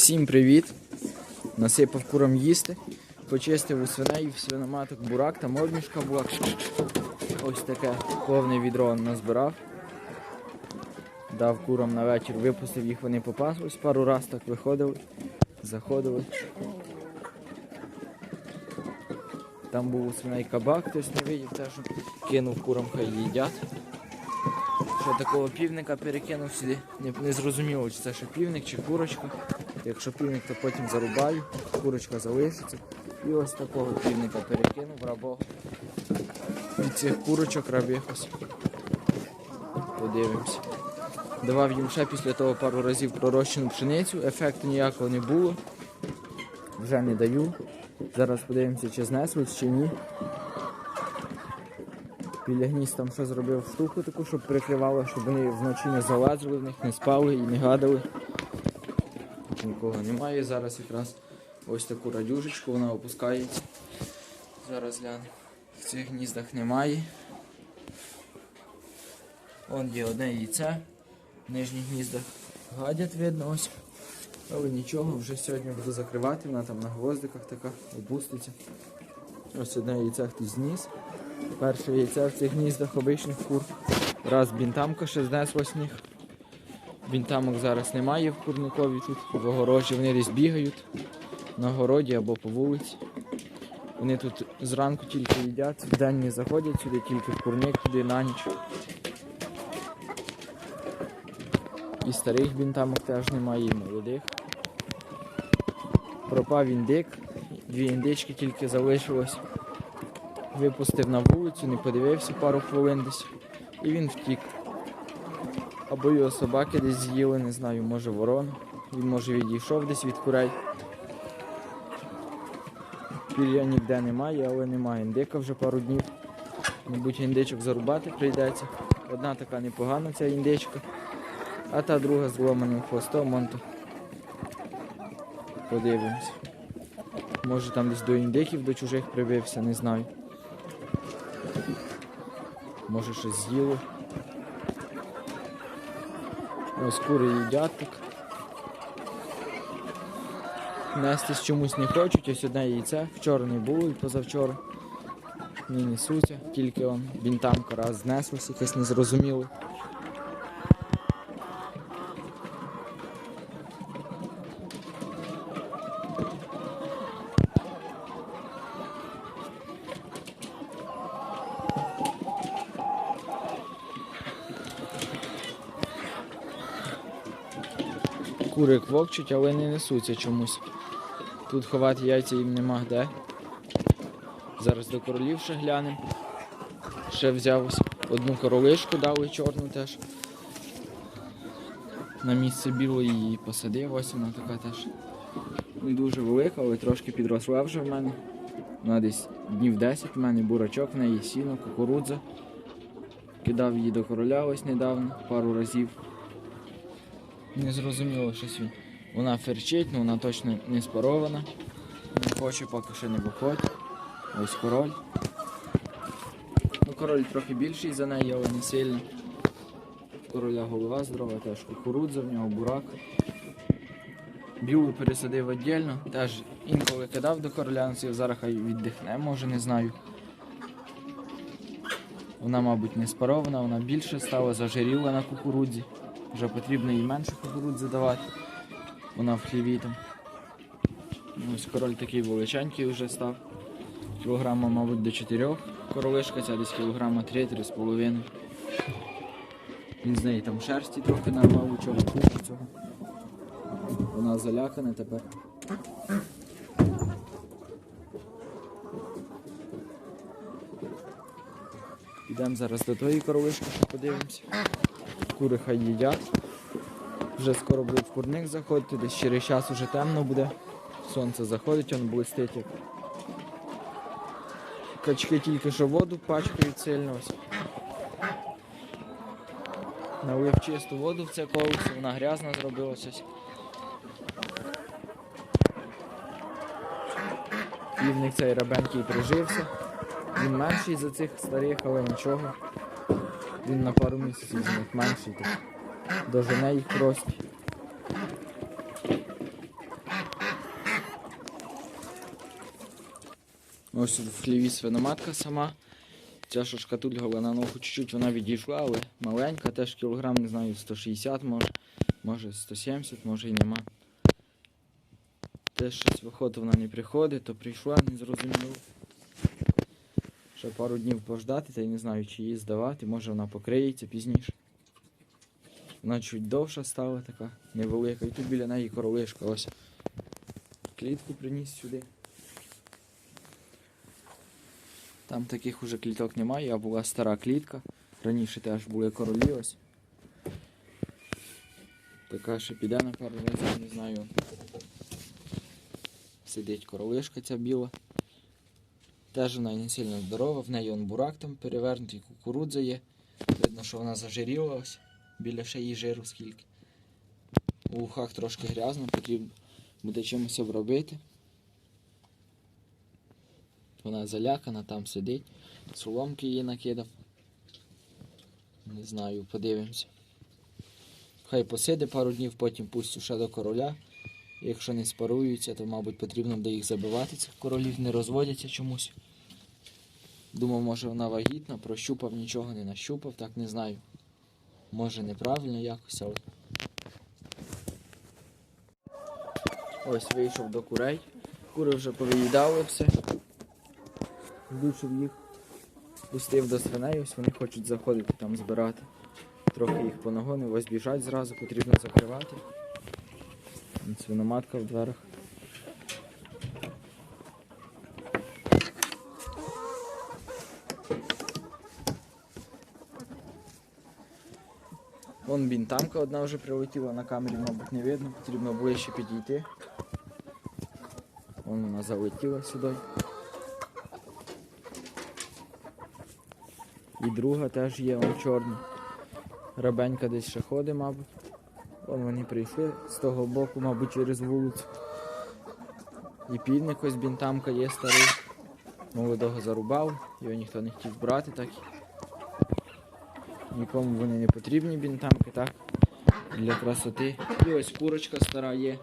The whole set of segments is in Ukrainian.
Всім привіт! Насипав курам їсти, почистив у свиней, свиноматок бурак, там обмішка була. Ось таке повне відро назбирав. Дав курам на вечір, випустив їх, вони попаслись, пару раз так виходили, заходили. Там був у свиней кабак, хтось не видів, теж кинув курам, хай їдять. Що такого півника перекинув сюди. Не, не зрозуміло, чи це ще півник, чи курочка. Якщо півник, то потім зарубаю, курочка залишиться. І ось такого півника перекинув рабого. Від цих курочок рабихось. Подивимося. Давав їм ще після того пару разів пророщену пшеницю, ефекту ніякого не було. Вже не даю. Зараз подивимося, чи знеслись, чи ні. Біля гнізд там що зробив штуку таку, щоб прикривало, щоб вони вночі не залазили в них, не спали і не гадали. Тут нікого немає. Зараз якраз ось таку радюжечку вона опускається. Зараз гляну. В цих гніздах немає. Вон є одне яйце. В нижніх гніздах гадять видно ось. Але нічого, вже сьогодні буду закривати, вона там на гвоздиках така опуститься. Ось одне яйце хтось зніс. Перше яйце в цих гніздах обичних кур. Раз бінтамка ще знесла сніг. Бінтамок зараз немає в курникові тут, в огорожі. Вони десь бігають на городі або по вулиці. Вони тут зранку тільки їдять, вдень не заходять сюди, тільки в курник туди на ніч. І старих бінтамок теж немає, і молодих. Пропав індик, дві індички тільки залишилось. Випустив на вулицю, не подивився пару хвилин десь. І він втік. Або його собаки десь з'їли, не знаю, може ворона. Він може відійшов десь від курей. Пір'я ніде немає, але немає індика вже пару днів. Мабуть, індичок зарубати прийдеться. Одна така непогана ця індичка, а та друга з зломаним хвостом, монто. Подивимось. Може там десь до індиків, до чужих прибився, не знаю. Може щось з'їло. Ось кури їдять так. Нестись чомусь не хочуть, ось одне яйце. Вчора не було і позавчора. Не несуться, тільки он бінтамка раз знеслась, якесь незрозуміло. Кури квокчуть, але не несуться чомусь. Тут ховати яйця їм нема де. Зараз до королів ще глянемо. Ще взяв одну королишку, дали чорну теж. На місце білої її посадив, ось вона така теж. Не дуже велика, але трошки підросла вже в мене. Вона десь днів 10 в мене бурачок, в неї сіно, кукурудза. Кидав її до короля ось недавно, пару разів. Не зрозуміло щось він. Вона ферчить, але вона точно не спарована. Не хоче, поки що не виходить. Ось король. Ну, король трохи більший за неї, але не сильно. Короля голова здорова, теж кукурудза, в нього бурак. Білу пересадив віддільно, теж інколи кидав до короля, носив, зараз хай віддихне, може не знаю. Вона, мабуть, не спарована, вона більше стала зажиріла на кукурудзі. Вже потрібно їй менше кукурудзи давати. Вона в хліві там. Ну, Ось король такий величенький вже став. Кілограма, мабуть, до 4. Королишка ця десь кілограма 3-3,5. Він з неї там шерсті трохи нарвав чого купу цього. Вона залякана тепер. Підемо зараз до тої королишки, що подивимося. Кури хай їдять. Вже скоро буде в курник заходити, десь через час уже темно буде. Сонце заходить, воно блистить. Як. Качки тільки що воду пачкають сильно. Налив чисту воду в це колесо, вона грязна зробилася. ось. Півник цей рабенький прижився. Він менший за цих старих, але нічого. Він на пару місяців з менше, менший. Дожене їх прості. Ось в хліві свиноматка сама. Ця що шкатулька на ногу чуть-чуть вона відійшла, але маленька, теж кілограм, не знаю, 160 може, може 170, може і нема. Теж щось виходить, вона не приходить, то прийшла, не зрозуміло. Ще пару днів пождати, та й не знаю, чи її здавати, може вона покриється пізніше. Вона чуть довша стала така, невелика. І тут біля неї королишка ось. Клітку приніс сюди. Там таких уже кліток немає, а була стара клітка. Раніше теж були королі ось. Така ще піде на пару разів, не знаю. Сидить королишка ця біла. Теж вона не сильно здорова, в неї он бурак там перевернутий, кукурудза є. Видно, що вона зажиріла ось. Біля шиї жиру скільки. У вухах трошки грязно, потрібно буде чимось обробити. Вона залякана, там сидить. Соломки її накидав. Не знаю, подивимося. Хай посиде пару днів, потім пустю ще до короля. Якщо не спаруються, то, мабуть, потрібно буде їх забивати, цих королів не розводяться чомусь. Думав, може вона вагітна, прощупав, нічого не нащупав, так не знаю. Може неправильно якось, але. Ось вийшов до курей. Кури вже повиїдали все. Здушив їх. Пустив до свиней, ось вони хочуть заходити там збирати. Трохи їх понагонив, ось біжать зразу, потрібно закривати. Вон Свиноматка в дверях. Вон бінтамка одна вже прилетіла на камері, мабуть, не видно, потрібно ближче підійти. Вон вона залетіла сюди. І друга теж є, он чорна. Рабенька десь ще ходить, мабуть. Вон вони прийшли з того боку, мабуть, через вулицю. І півник ось бінтамка є старий. Молодого зарубав, його ніхто не хотів брати, так нікому вони не потрібні бінтамки, так? Для красоти. І ось курочка стара є,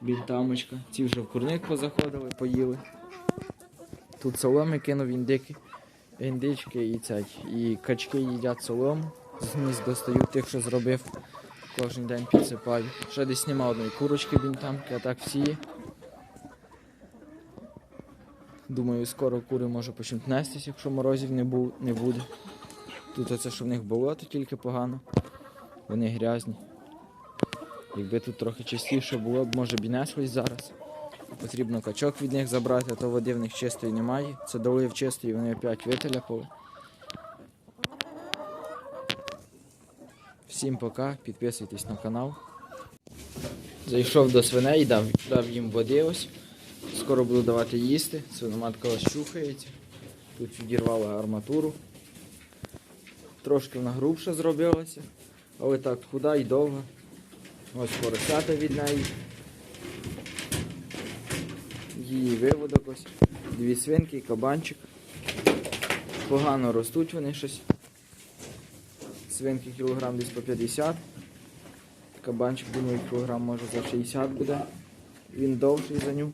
бінтамочка. Ці вже в курник позаходили, поїли. Тут соломи кинув індики, індички і цей. І качки їдять солому. З гнізд достають тих, що зробив. Кожен день підсипаю. Ще десь нема одної курочки бінтамки, а так всі. Думаю, скоро кури може почнуть нестись, якщо морозів не, бу- не буде. Тут оце, що в них болото тільки погано. Вони грязні. Якби тут трохи чистіше було б, може б і неслись зараз. Потрібно качок від них забрати, а то води в них чистої немає. Це долив чистої, вони опять вителяпали. Всім пока, підписуйтесь на канал. Зайшов до свиней, дав, дав їм води ось. Скоро буду давати їсти. Свиноматка ось чухається. Тут відірвала арматуру. Трошки вона грубша зробилася, але так худа і довга. Ось поросята від неї. Її виводок ось. Дві свинки кабанчик. Погано ростуть вони щось. Свинки кілограм десь по 50. Кабанчик, думаю, кілограм може за 60 буде. Він довший за ню.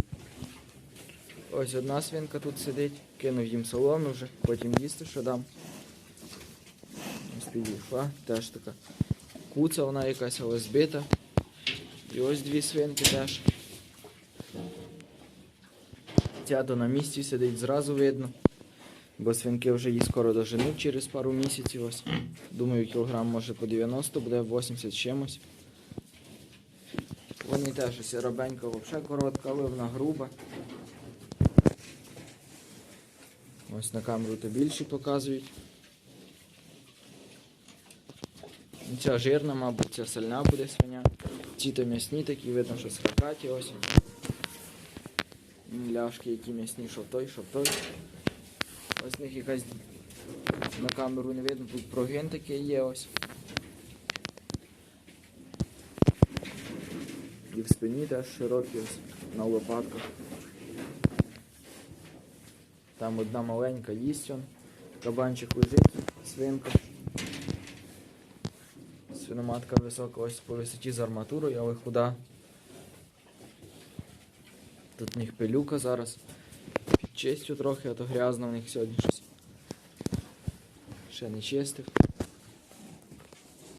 Ось одна свинка тут сидить, кинув їм соломи вже, потім їсти що дам. Ось підійшла, теж така куца вона якась, але збита. І ось дві свинки теж. Ця то на місці сидить, зразу видно. Бо свинки вже її скоро доженуть через пару місяців. Ось. Думаю, кілограм може по 90 буде 80 з чимось. Вони теж ось робенька, взагалі коротка, але груба. Ось на камеру то більше показують. Ця жирна, мабуть, ця сальна буде свиня. Ці то м'ясні такі, видно, що скакаті ось. Ляшки, які м'ясні, що в той, що в той. Ось в них якась на камеру не видно, тут прогин такий є ось. І в спині теж широкі на лопатках. Там одна маленька їсть он. Кабанчик лежить, свинка. Свиноматка висока ось по висоті з арматурою, але худа. Тут в них пилюка зараз. Чистю трохи, а то грязно в них сьогодні щось. Ще не чистив.